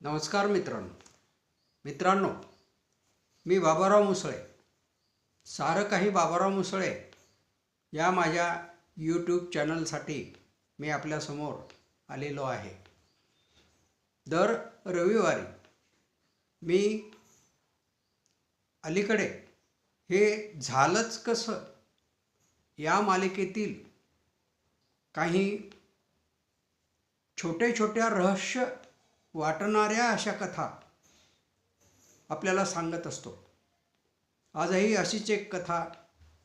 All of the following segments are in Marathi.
नमस्कार मित्रांनो. मित्रांनो मी बाबाराव मुसळे. सारं काही बाबाराव मुसळे या माझ्या यूट्यूब चॅनलसाठी मी आपल्यासमोर आलेलो आहे. दर रविवारी मी अलीकडे हे झालंच कसं या मालिकेतील काही छोटे छोट्या रहस्य वाटणाऱ्या अशा कथा आपल्याला सांगत असतो. आजही अशीच एक कथा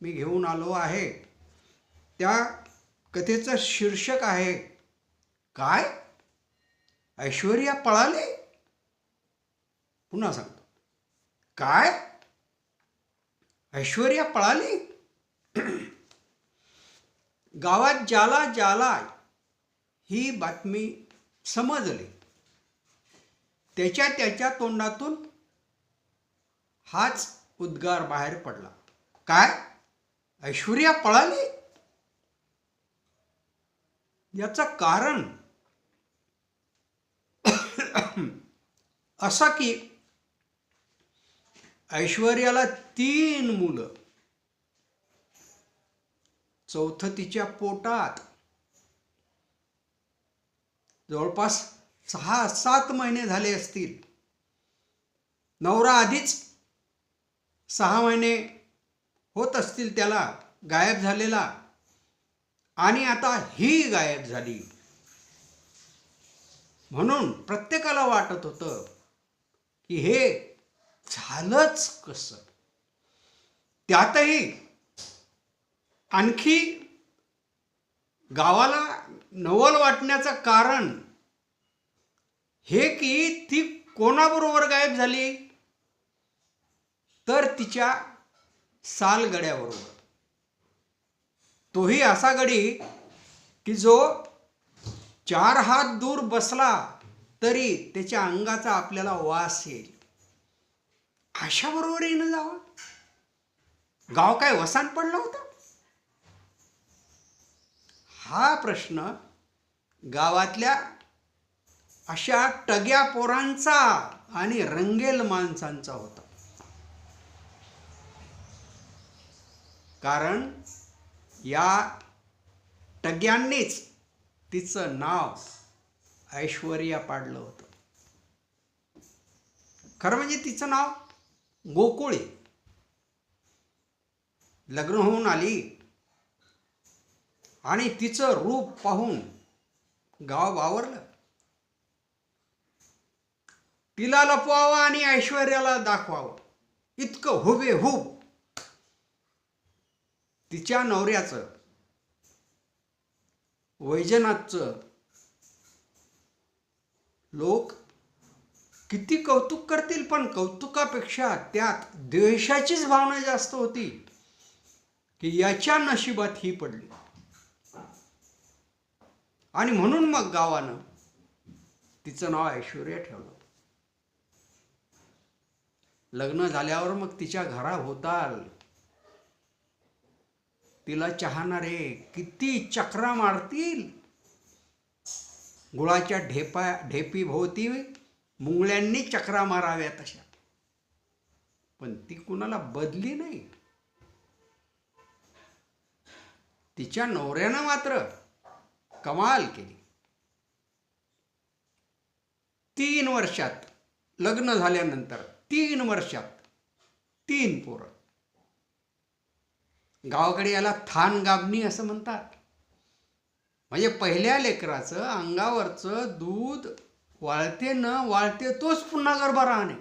मी घेऊन आलो आहे. त्या कथेचं शीर्षक आहे काय? ऐश्वर्या पळाली? पुन्हा सांगतो. काय? ऐश्वर्या पळाली? गावात ज्याला ज्याला ही बातमी समजली त्याच्या त्याच्या तोंडातून हाच उद्गार बाहेर पडला. काय? ऐश्वर्या पळाली? याचं कारण असं की ऐश्वर्याला तीन मुलं. चौथं तिच्या पोटात. जवळपास सहा सात महिने झाले असतील. नवरा आधीच सहा महिने होत असतील त्याला गायब झालेला. आणि आता ही गायब झाली. म्हणून प्रत्येकाला वाटत होतं की हे झालंच कसं? त्यातही आणखी गावाला नवल वाटण्याचं कारण हे की ती कोणाबरोबर गायब झाली? तर तिच्या सालगड्याबरोबर. तोही असा गडी की जो चार हात दूर बसला तरी त्याच्या अंगाचा आपल्याला वास येईल. अशा बरोबर येणं जावं? गाव काय वसान पडलं होतं? हा प्रश्न गावातल्या अशा टग्या पोरांचा आणि रंगेल माणसांचा होता. कारण या टग्यांनीच तिचं नाव ऐश्वर्या पाडलं होतं. खरं म्हणजे तिचं नाव गोकुळे. लग्न होऊन आली आणि तिचं रूप पाहून गाव वावरलं. तिला लपवावं आणि ऐश्वर्याला दाखवावं. इतकं हुबेहूब तिच्या नवऱ्याचं वैजनाथचं लोक किती कौतुक करतील पण कौतुकापेक्षा त्यात द्वेषाचीच भावना जास्त होती की याच्या नशिबात ही पडली. आणि म्हणून मग गावानं तिचं नाव ऐश्वर्या ठेवलं. लग्न झाल्यावर मग तिच्या घरा होताल. तिला चाहणारे किती चक्रा मारतील. गुळाच्या ढेपा ढेपी भोवती मुंगळ्यांनी चक्रा माराव्या तशा पण ती कुणाला बदली नाही. तिच्या नवऱ्यानं मात्र कमाल केली. तीन वर्षात लग्न झाल्यानंतर तीन वर्षात तीन पोरं. गावाकडे याला थान गाबणी असं म्हणतात. म्हणजे पहिल्या लेकराचं अंगावरचं दूध वाळते न वाळते तोच पुन्हा गरबा राहणे.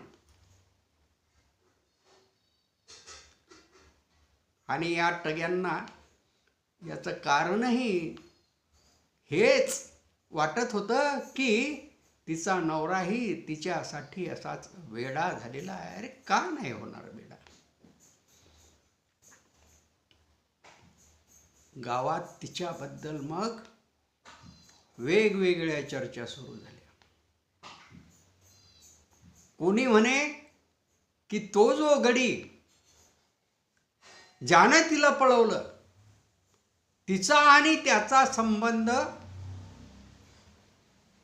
आणि या टग्यांना याचं कारणही हेच वाटत होतं की तिचा नवराही तिच्यासाठी असाच वेडा झालेला आहे. अरे का नाही होणार वेडा? गावात तिच्याबद्दल मग वेगवेगळ्या चर्चा सुरू झाल्या. कोणी म्हणे की तो जो गडी ज्यानं तिला पळवलं तिचा आणि त्याचा संबंध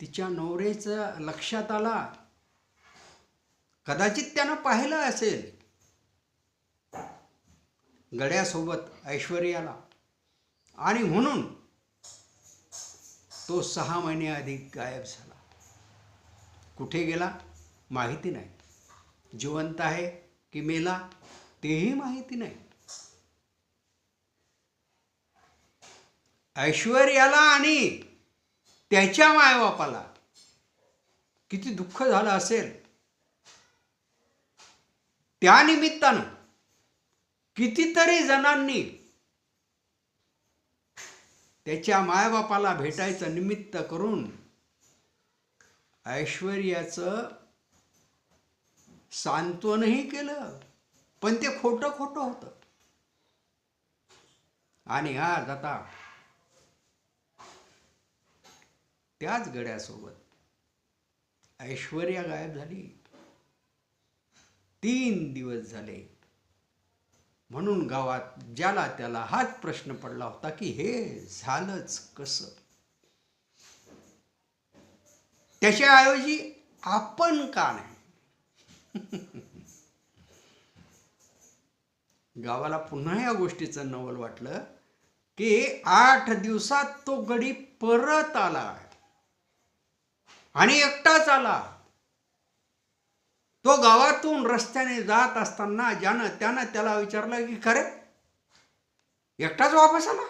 तिच्या नवरेचं लक्षात आला. कदाचित त्यानं पाहिलं असेल. गड्यासोबत ऐश्वर्याला आणि म्हणून तो सहा महिने आधी गायब झाला. कुठे गेला? माहिती नाही. जिवंत आहे की मेला तेही माहिती नाही. ऐश्वर्याला आणि त्याच्या मायबापाला किती दुःख झालं असेल. त्या निमित्तानं कितीतरी जणांनी त्याच्या मायबापाला भेटायचं निमित्त करून ऐश्वर्याचं सांत्वनही केलं. पण ते खोटं खोटं होतं. आणि आज आता त्याच गड्यासोबत ऐश्वर्या गायब झाली. तीन दिवस झाले. म्हणून गावात ज्याला त्याला हाच प्रश्न पडला होता की हे झालंच कसं? त्याच्याऐवजी आपण का नाही? गावाला पुन्हा या गोष्टीचं नवल वाटलं की आठ दिवसात तो गडी परत आला आणि एकटाच आला. तो गावातून रस्त्याने जात असताना ज्यानं त्यानं त्याला विचारलं की खरे? एकटाच वापस आला?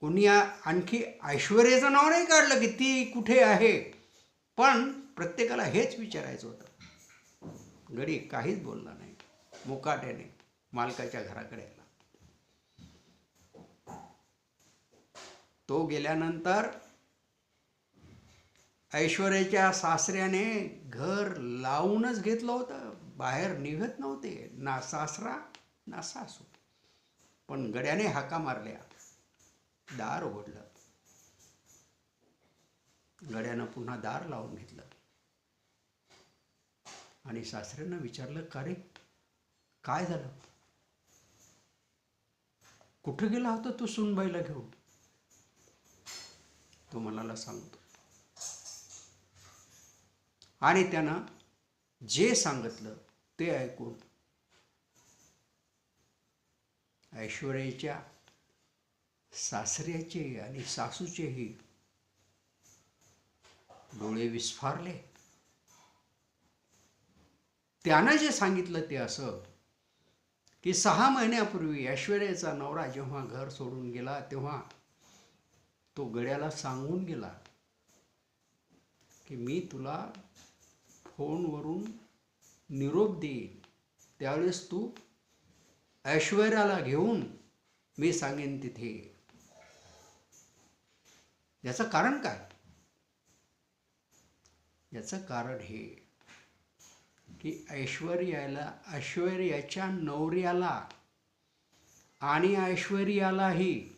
कोणी आणखी ऐश्वर्याचं नाव नाही काढलं की ती कुठे आहे. पण प्रत्येकाला हेच विचारायचं होतं. घरी काहीच बोलला नाही. मुकाट्याने मालकाच्या घराकडे आला. तो गेल्यानंतर ऐश्वर्याच्या सासऱ्याने घर लावूनच घेतलं होतं. बाहेर निघत नव्हते. ना सासरा ना सासू. पण गड्याने हाका मारल्या. दार उघडलं गड्यानं पुन्हा दार लावून घेतलं. आणि सासऱ्यानं विचारलं का रे? काय झालं? कुठं गेला होता तू सुनबाईला घेऊन? तो मनाला सांगतो. आणि त्यानं जे सांगितलं ते ऐकून ऐश्वर्याच्या सासऱ्याचे आणि सासूचेही डोळे विस्फारले. त्यानं जे सांगितलं ते असं की सहा महिन्यापूर्वी ऐश्वर्याचा नवरा जेव्हा घर सोडून गेला तेव्हा तो गड्याला सांगून गेला की मी तुला फोनवरून निरोप देईन त्यावेळेस तू ऐश्वर्याला घेऊन मी सांगेन तिथे. याचं कारण काय? याचं कारण हे की ऐश्वर्याला ऐश्वर्याच्या नवऱ्याला आणि ऐश्वर्यालाही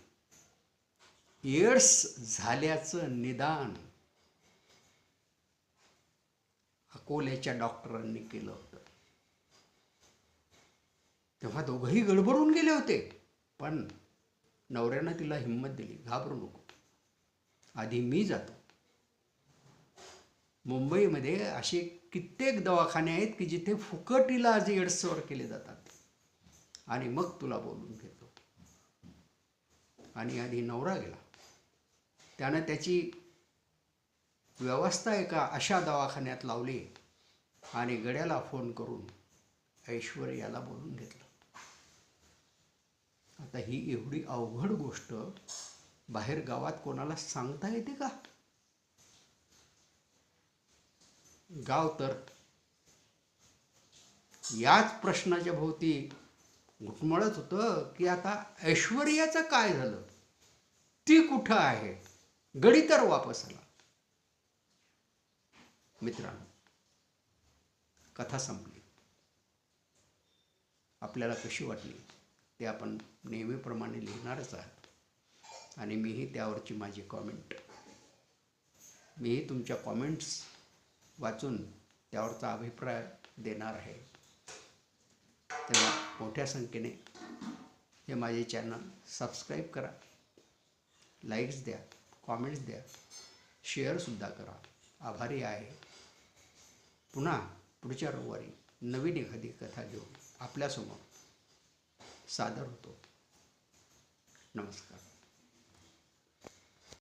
एड्स झाल्याचं निदान अकोल्याच्या डॉक्टरांनी केलं होतं. तेव्हा दोघंही गडबडून गेले होते. पण नवऱ्यानं तिला हिंमत दिली घाबरू नको. आधी मी जातो. मुंबईमध्ये असे कित्येक दवाखाने आहेत की जिथे फुकट इलाज एड्सवर केले जातात. आणि मग तुला बोलून घेतो. आणि आधी नवरा गेला. त्यानं त्याची व्यवस्था एका अशा दवाखान्यात लावली आणि गड्याला फोन करून ऐश्वर्याला बोलून घेतलं. आता ही एवढी अवघड गोष्ट बाहेर गावात कोणाला सांगता येते का? गाव तर याच प्रश्नाच्या भोवती घुटमळत होतं की आता ऐश्वर्याचं काय झालं? ती कुठं आहे? गडी तर वापस आला. मित्रांनो कथा संपली. आपल्याला कशी वाटली ते आपण नेहमीप्रमाणे लिहिणारच आहात. आणि मीही त्यावरची माझी कॉमेंट मीही तुमच्या कॉमेंट्स वाचून त्यावरचा अभिप्राय देणार आहे. तेव्हा मोठ्या संख्येने हे माझे चॅनल सबस्क्राईब करा. लाईक्स द्या कॉमेंट्स द्या. शेअरसुद्धा करा. आभारी आहे. पुन्हा पुढच्या रविवारी नवीन एखादी कथा घेऊन आपल्यासमोर सादर होतो. नमस्कार.